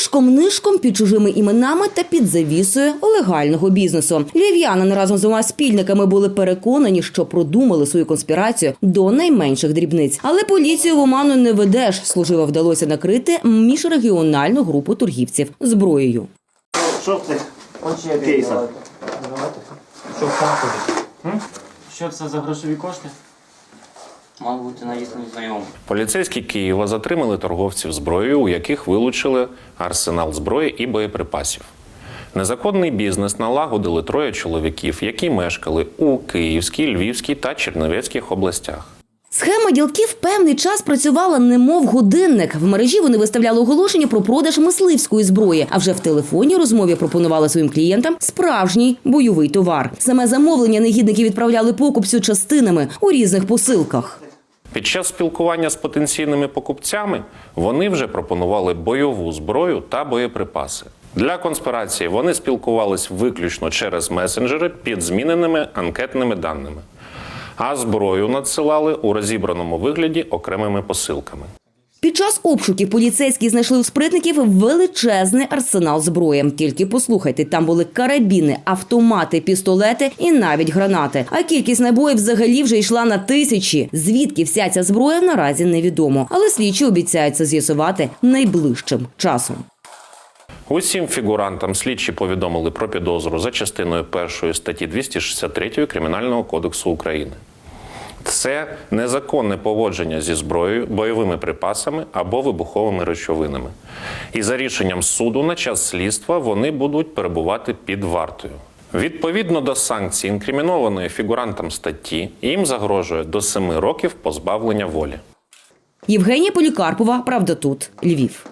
Тишком нишком під чужими іменами та під завісою легального бізнесу. Львів'янин разом з двома спільниками були переконані, що продумали свою конспірацію до найменших дрібниць. Але поліцію в оману не ведеш. Служиво вдалося накрити міжрегіональну групу торгівців зброєю. Що в цих Очі кейсах? Що це за грошові кошти? Мав бути наїзд незнайомий. Поліцейські Києва затримали торговців зброєю, у яких вилучили арсенал зброї і боєприпасів. Незаконний бізнес налагодили троє чоловіків, які мешкали у Київській, Львівській та Чернівецьких областях. Схема ділків певний час працювала немов годинник. В мережі вони виставляли оголошення про продаж мисливської зброї, а вже в телефонній розмові пропонували своїм клієнтам справжній бойовий товар. Саме замовлення негідники відправляли покупцю частинами у різних посилках. Під час спілкування з потенційними покупцями вони вже пропонували бойову зброю та боєприпаси. Для конспірації вони спілкувались виключно через месенджери під зміненими анкетними даними, а зброю надсилали у розібраному вигляді окремими посилками. Під час обшуків поліцейські знайшли у спритників величезний арсенал зброї. Тільки послухайте, там були карабіни, автомати, пістолети і навіть гранати. А кількість набоїв взагалі вже йшла на тисячі. Звідки вся ця зброя наразі невідомо, але слідчі обіцяють це з'ясувати найближчим часом. Усім фігурантам слідчі повідомили про підозру за частиною першої статті 263 Кримінального кодексу України. Це незаконне поводження зі зброєю, бойовими припасами або вибуховими речовинами. І за рішенням суду на час слідства вони будуть перебувати під вартою. Відповідно до санкцій інкримінованої фігурантам статті, їм загрожує до 7 років позбавлення волі. Євгенія Полікарпова, правда тут, Львів.